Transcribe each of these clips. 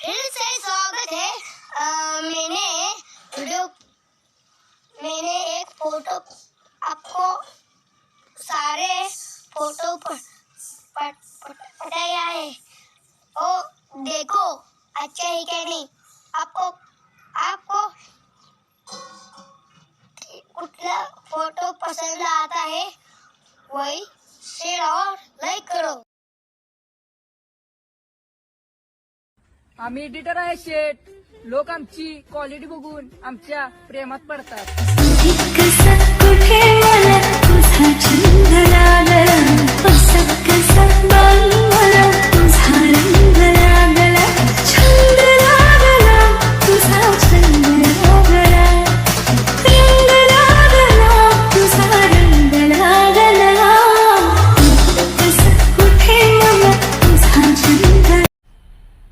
फिर से स्वागत है अ, मैंने वीडियो मैंने एक फ़ोटो आपको सारे फ़ोटो प- प- प- पटाया है। ओ देखो अच्छा है क्या नहीं? आपको आपको कुठला फ़ोटो पसंद आता है? वही आम्ही एडिटर आहे शेट लोक आमची क्वालिटी बघून आमच्या प्रेमात पडतात.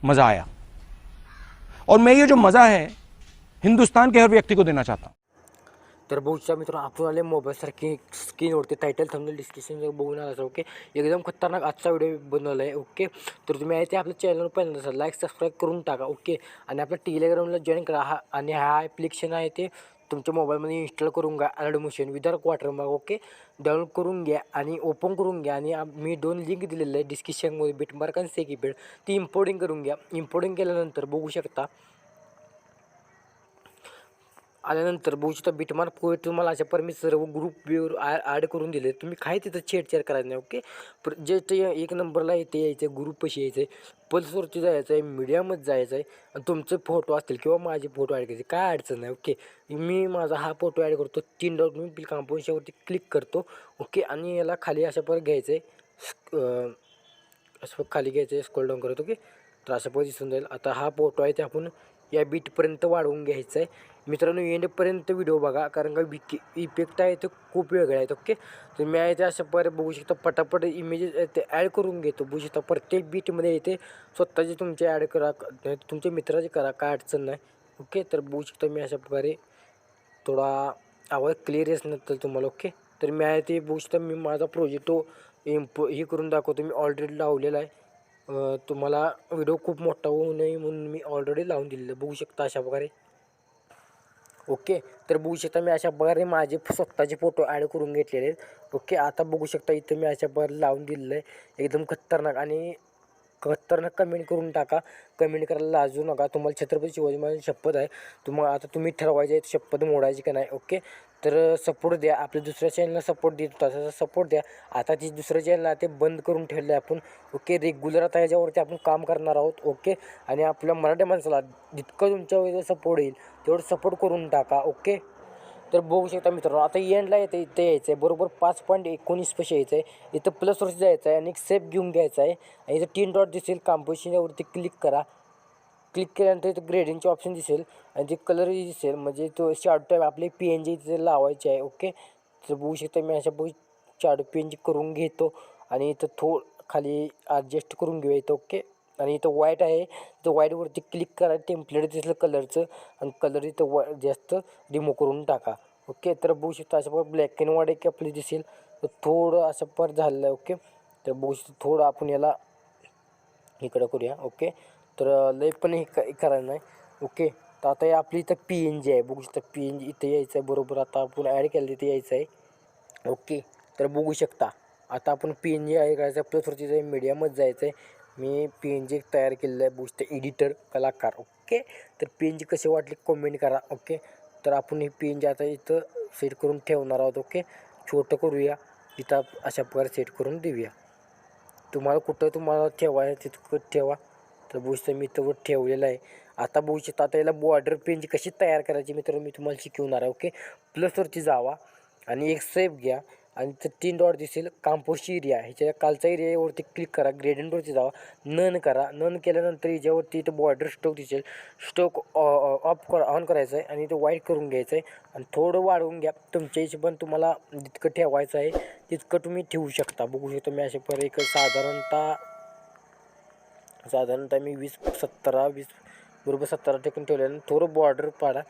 मज़ा आया. और मैं ये जो मज़ा है हिंदुस्तान के हर व्यक्ति को देना चाहता हूँ। तर बहुशा मित्रांनो आपण आले मोबाईलसारखी स्क्रीनवरती टायटल थंबनेल डिस्क्रिप्शन बघून आला ओके एकदम खतरनाक आजचा व्हिडिओ बनवला आहे ओके तर तुम्ही आहे ते आपल्या चॅनलवर पहिल्यांदा असाल लाईक सबस्क्राईब करून टाका ओके आणि आपल्या टेलिग्रामला जॉईन करा हा आणि हा ॲप्लिकेशन आहे ते तुमच्या मोबाईलमध्ये इन्स्टॉल करून घ्या admission without watermark okay download करून घ्या आणि ओपन करून घ्या आणि मी दोन लिंक दिलेले आहे डिस्क्रिप्शनमध्ये बिटमार्क आणि सेकीपेड ती इम्पोर्टिंग करून घ्या. इम्पोर्टिंग केल्यानंतर बघू शकता आल्यानंतर बहुशीता बीट मार पोहे तुम्हाला अशा पर मी सर्व ग्रुप व्यूवर ॲड करून दिले. तुम्ही काय तिथं छेडछाड करायचं नाही ओके पर जे ते एक नंबरला येते यायचं आहे ग्रुप यायचं आहे पल्सवरती जायचं आहे मीडियामध्ये जायचं आहे आणि तुमचे फोटो असतील किंवा माझे फोटो ॲड करायचे काय अडचण नाही ओके मी माझा हा फोटो ॲड करतो तीन डॉट मी बिल कांपोशनवरती क्लिक करतो ओके आणि याला खाली अशा पर घ्यायचं आहे असं खाली घ्यायचं आहे स्कोल डाऊन करतो ओके तर अशा पद्धती दिसून जाईल. आता हा फोटो आहे ते आपण या बीटपर्यंत वाढवून घ्यायचं आहे मित्रांनो एंडपर्यंत व्हिडिओ बघा कारण का विक इफेक्ट आहे ते खूप वेगळा आहेत ओके तर मी आहे ते अशा पर बघू शकता पटापट इमेजेस ते ॲड करून घेतो. बघू शकता प्रत्येक बीटमध्ये येते स्वतःचे तुमचे ॲड करा तुमच्या मित्राचे करा काय अडचण नाही ओके तर बघू शकता मी अशा प्रकारे थोडा आवाज क्लिअर येत नसेल तुम्हाला ओके तर मी आहे ते बघू शकता मी माझा प्रोजेक्ट इम्प हे करून दाखवतो मी ऑलरेडी लावलेला आहे. तुम्हाला व्हिडिओ खूप मोठा होऊ नये म्हणून मी ऑलरेडी लावून दिलेलं. आहे. बघू शकता अशा प्रकारे. ओके तर बघू शकता मी अशा प्रकारे माझे स्वतःचे फोटो ॲड करून घेतलेले आहेत. ओके आता बघू शकता इथं मी अशा प्रकारे लावून दिलेलं आहे. एकदम खतरनाक आणि खतरनाक कमेंट करून टाका. कमेंट करायला लाजू नका. तुम्हाला छत्रपती शिवाजी महाराज शपथ आहे. तुम्हाला आता तुम्ही ठरवायचे आहे शपथ मोडायची का नाही? ओके तर सपोर्ट द्या. आपल्या दुसऱ्या चॅनलला सपोर्ट देत होता. त्याचा सपोर्ट द्या. आता जे दुसरं चॅनल आहे ते बंद करून ठेवलं आहे आपण ओके रेग्युलर आता ह्याच्यावरती आपण काम करणार आहोत ओके आणि आपल्या मराठी माणसाला जितकं तुमच्या वेळेला सपोर्ट येईल तेवढं सपोर्ट करून टाका ओके तर बघू शकता मित्रांनो आता एंडला येतं इथं यायचं आहे बरोबर पाच पॉईंट एकोणीस पैसे यायचं आहे इथं प्लसवरती जायचं आहे आणि एक सेफ घेऊन घ्यायचा आहे आणि इथं तीन डॉट दिसेल. कॉम्पोजिशनवरती क्लिक करा. क्लिक केल्यानंतर इथं ग्रेडिंगचे ऑप्शन दिसेल आणि जे कलर दिसेल म्हणजे तो शॅडो टाईप आपले पी एन जी तिथे लावायचे आहे ओके तर बघू शकता मी अशा बघू शार्ट पी एन जी करून घेतो आणि इथं थो खाली ॲडजस्ट करून घेऊया इथं ओके आणि इथं व्हाईट आहे तर व्हाईटवरती क्लिक करा टेम्पलेट दिसलं कलरचं आणि कलर इथं वा जास्त रिमूव्ह करून टाका ओके तर बघू शकता अशा प्रकारे ब्लॅक अँड व्हाईट एक आपली दिसेल. तर थोडं असं पर झालेलं आहे ओके तर बघू शकतो थोडं आपण याला इकडं करूया ओके तर लय पण हे क- करायचं नाही. ओके? तर आता हे आपली इथं पी एन जी आहे. बघू शकता पी एन जी इथं यायचं आहे बरोबर आता आपण ॲड केलं तिथे यायचं आहे ओके? तर बघू शकता. आता आपण पी एन जी ॲड करायचं प्लसवरती जायचं मीडियामध्ये जायचं आहे मी पी एन जी तयार केलेलं आहे. बघू शकता एडिटर कलाकार. ओके? तर पी एन जी कसे वाटले कमेंट करा. ओके? तर आपण ही पी एन जी आता इथं सेट करून ठेवणार आहोत. ओके? छोटं करूया. इथं अशा प्रकारे सेट करून देऊया. तुम्हाला कुठं तुम्हाला ठेवायचं तिथं ठेवा. तर बघू मी इथं ठेवलेलं आहे. आता बघू आता याला बॉर्डर पेन कशी तयार करायची मित्र मी तुम्हाला शिकवणार आहे ओके प्लसवरती जावा आणि एक सेफ घ्या आणि तर तीन डॉट दिसेल कांपोस्ट एरिया ह्याच्या कालचा एरियावरती क्लिक करा ग्रेडंटवरती जावा. नन करा. नन केल्यानंतर याच्यावरती इथं बॉर्डर स्टोक दिसेल. स्टोक ऑफ करा ऑन करायचं आहे आणि इथं वाईट करून घ्यायचं आहे. आणि थोडं वाढवून घ्या. तुमच्या हिशोबान तुम्हाला जितकं ठेवायचं आहे तितकं तुम्ही ठेवू शकता. बघू शकता मी अशा पर एक साधारणतः साधारणतः मी वीस सत्तरा वीस बरोबर सत्तरा टेकून ठेवलेलं थोडं बॉर्डर पाडा.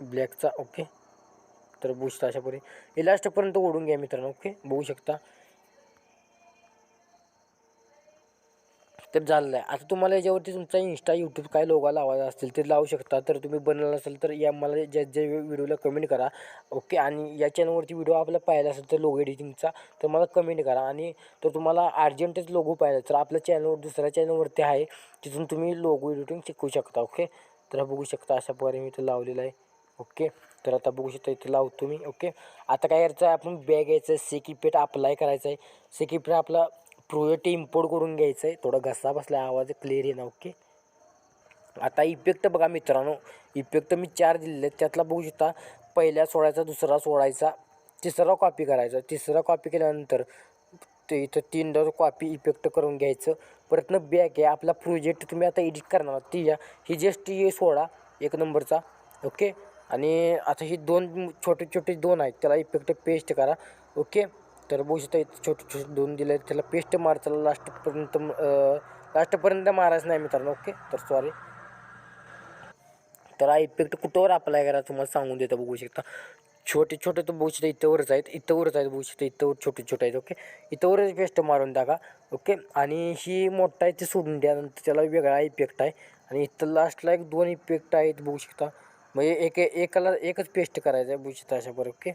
ब्लॅकचा ओके तर बुशता अशापर्यंत अशा हे लास्टपर्यंत ओढून घ्या मित्रांनो ओके बघू शकता. तर झालेलं आहे आता तुम्हाला याच्यावरती तुमचा इंस्टा यूट्यूब काय लोगा लावायचा असतील ते लावू शकता. तर तुम्ही बनवलं असेल तर या मला ज्या ज्या व्हिडिओला कमेंट करा. ओके आणि या चॅनलवरती व्हिडिओ आपला पाहिला असेल तर लोगो एडिटिंगचा तर मला कमेंट करा. आणि तर तुम्हाला अर्जंटच लोगो पाहिजे तर आपल्या चॅनलवर दुसऱ्या चॅनलवरती आहे. तिथून तुम्ही लोगो एडिटिंग शिकू शकता. ओके तर बघू शकता अशा प्रकारे मी इथे लावलेलं आहे. ओके तर आता बघू शकता इथं लावतो मी ओके आता काय करायचं आहे? आपण बॅग यायचं आहे. सेकीपेट अप्लाय करायचं आहे. सेकीपेट आपला प्रोजेक्ट इम्पोर्ट करून घ्यायचं आहे थोडा घसा बसला आवाज क्लिअर येणार ओके आता इफेक्ट बघा मित्रांनो. इफेक्ट मी चार दिलेले आहेत. त्यातला बघू शकता पहिल्या सोडायचा दुसरा सोडायचा तिसरा कॉपी करायचा. तिसरा कॉपी केल्यानंतर ते इथं तीन डॉट कॉपी इफेक्ट करून घ्यायचं. परत न बॅक आहे आपला प्रोजेक्ट तुम्ही आता एडिट करणार ती या ही जस्ट ये सोडा एक नंबरचा ओके आणि आता ही दोन छोटे छोटे दोन आहेत. त्याला इफेक्ट पेस्ट करा ओके तर इथं छोटे छोटे दोन दिले आहेत त्याला पेस्ट मार त्याला लास्टपर्यंत लास्टपर्यंत मारायचं नाही मित्रांनो ओके तर सॉरी तर हा इफेक्ट कुठंवर अप्लाय करा तुम्हाला सांगून देता बघू शकता. छोटे छोटे तर बघू शकता इथंवरच आहेत इथंवरच आहेत बघू शकता इथंवर छोटे छोटे आहेत ओके इथंवरच पेस्ट मारून टाका ओके आणि ही मोठा आहे ते सोडून द्या नंतर त्याला वेगळा इफेक्ट आहे. आणि इथं लास्टला एक दोन इफेक्ट आहेत बघू शकता. म्हणजे एक एकाला एकच पेस्ट करायचं आहे बघू शकता अशा बरं ओके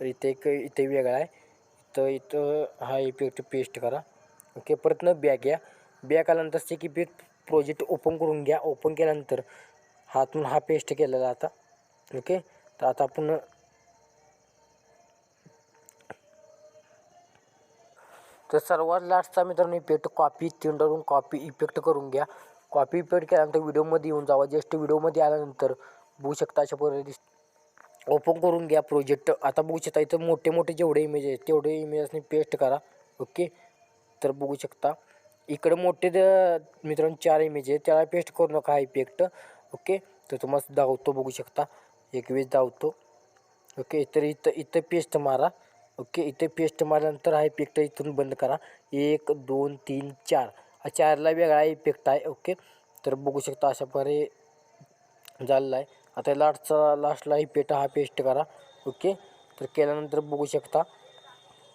तर इथे एक इथे वेगळा आहे. तर इथं हा इफेक्ट पेस्ट करा. ओके परत न बॅग घ्या. बॅग आल्यानंतर ते की प्रोजेक्ट ओपन करून घ्या. ओपन केल्यानंतर हातून हा पेस्ट केलेला आता. ओके तर आता आपण तर सर्वात लास्टचा मित्रांनो इफेक्ट कॉपी तिंडरून कॉपी इफेक्ट करून घ्या. कॉपी इफेक्ट केल्यानंतर व्हिडिओमध्ये येऊन जावा. जस्ट व्हिडिओमध्ये आल्यानंतर बघू शकता अशा पद्धती ओपन करून घ्या प्रोजेक्ट आता बघू शकता इथं मोठे मोठे जेवढे इमेज आहेत तेवढे इमेजनी पेस्ट करा. ओके तर बघू शकता. इकडं मोठे द- मित्रांनो चार इमेज आहेत. त्याला पेस्ट करू नका हा इफेक्ट ओके तर तुम्हाला धावतो बघू शकता. एकवीस धावतो ओके तर इथं इथं पेस्ट मारा. ओके इथे पेस्ट मारल्यानंतर हा इफेक्ट इथून बंद करा. एक दोन तीन चार. हा चारला वेगळा इफेक्ट आहे. ओके तर बघू शकता अशा प्रकारे झालेला आहे. आता लास्टचा लास्टला पेटा हा पेस्ट करा. ओके? तर केल्यानंतर बघू शकता.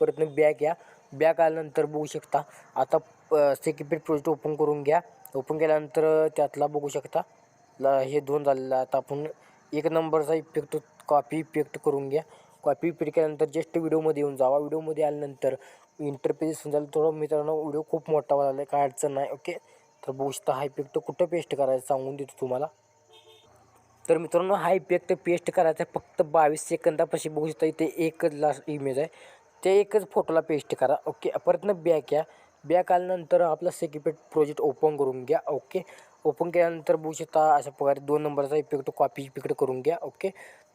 परत बॅग घ्या. बॅग आल्यानंतर बघू शकता. आता सेकिपेट प्रोजेक्ट ओपन करून घ्या. ओपन केल्यानंतर त्यातला बघू शकता. ला हे दोन झालेलं आहे. आता आपण एक नंबरचा इफेक्ट कॉपी इफेक्ट करून घ्या. कॉपी इफेक्ट केल्यानंतर जस्ट व्हिडिओमध्ये येऊन जावा. व्हिडिओमध्ये आल्यानंतर इंटरपेज समजायला थोडं मित्रांनो व्हिडिओ खूप मोठा झाला आहे काय अडचण नाही. ओके? तर बघू शकता हा इफेक्ट कुठं पेस्ट करायचं सांगून देतो तुम्हाला. तर मित्रांनो हा इफेक्ट पेस्ट करायचा आहे. फक्त बावीस सेकंदापाशी बघू शकता इथे एकच लास्ट इमेज आहे. ते एकच फोटोला पेस्ट करा ओके परतनं बॅक या. बॅक आल्यानंतर आपला सेकिपेट प्रोजेक्ट ओपन करून घ्या ओके ओपन केल्यानंतर बघू शकता अशा प्रकारे दोन नंबरचा इफेक्ट कॉपी इफेक्ट करून घ्या ओके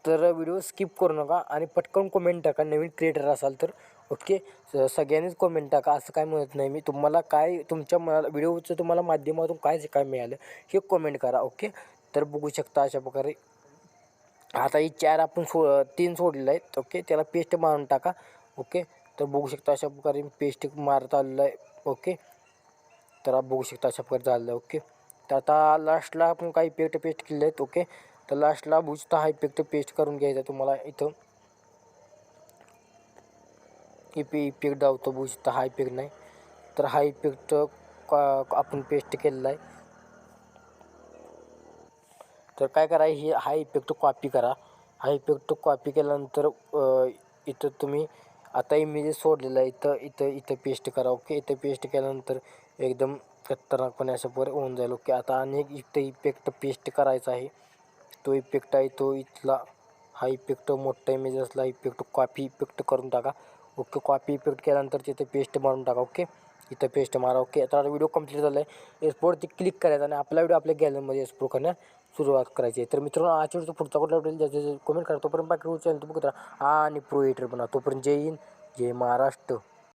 तर व्हिडिओ स्किप करू नका आणि पटकन कमेंट टाका नवीन क्रिएटर असाल तर ओके सगळ्यांनीच कमेंट टाका असं काय म्हणत नाही मी. तुम्हाला काय तुमच्या मला व्हिडिओचं तुम्हाला माध्यमातून काय काय मिळालं हे कमेंट करा ओके तर बघू शकता अशा प्रकारे. आता ही चार आपण सो तीन सोडलेलं आहेत ओके त्याला पेस्ट मारून टाका ओके तर बघू शकता अशा प्रकारे पेस्ट मारत आलेलं आहे ओके तर आप बघू शकता अशा प्रकारे झालेलं आहे ओके तर आता लास्टला आपण काही इफेक्ट पेस्ट केले आहेत ओके तर लास्टला बघू हा इफेक्ट पेस्ट करून घ्यायचा तुम्हाला इथं. इपे इफेक्ट दावतो बघू हा इफेक्ट नाही. तर हा इफेक्ट आपण पेस्ट केलेला आहे. तर काय करा हे हा इफेक्ट कॉपी करा. हा इफेक्ट कॉपी केल्यानंतर इथं तुम्ही आता इमेजेस सोडलेला आहे इथं इथं इथं पेस्ट करा ओके इथं पेस्ट केल्यानंतर एकदम खतरनाकपणे अशा वर होऊन जाईल ओके आता अनेक इथं इफेक्ट पेस्ट करायचा आहे. तो इफेक्ट आहे तो इथला हा इफेक्ट मोठा इमेज असला इफेक्ट कॉपी इफेक्ट करून टाका. ओके कॉपी इफेक्ट केल्यानंतर तिथे पेस्ट मारून टाका ओके? इथं पेस्ट मारा ओके? आता व्हिडिओ कंप्लीट झाला आहे एक्सपोर्टवरती क्लिक करायचा आणि आपला व्हिडिओ आपल्या गॅलरीमध्ये एक्सपोर्ट करण्यास सुरुवात करायची आहे. तर मित्रांनो आजच्या व्हिडिओ पुढचा कुठला वाटेल ज्याचे कमेंट करा. तोपर्यंत बाकी चॅनल तुम्ही करा आणि प्रो एडिटर बना तोपर्यंत जय हिंद जय महाराष्ट्र.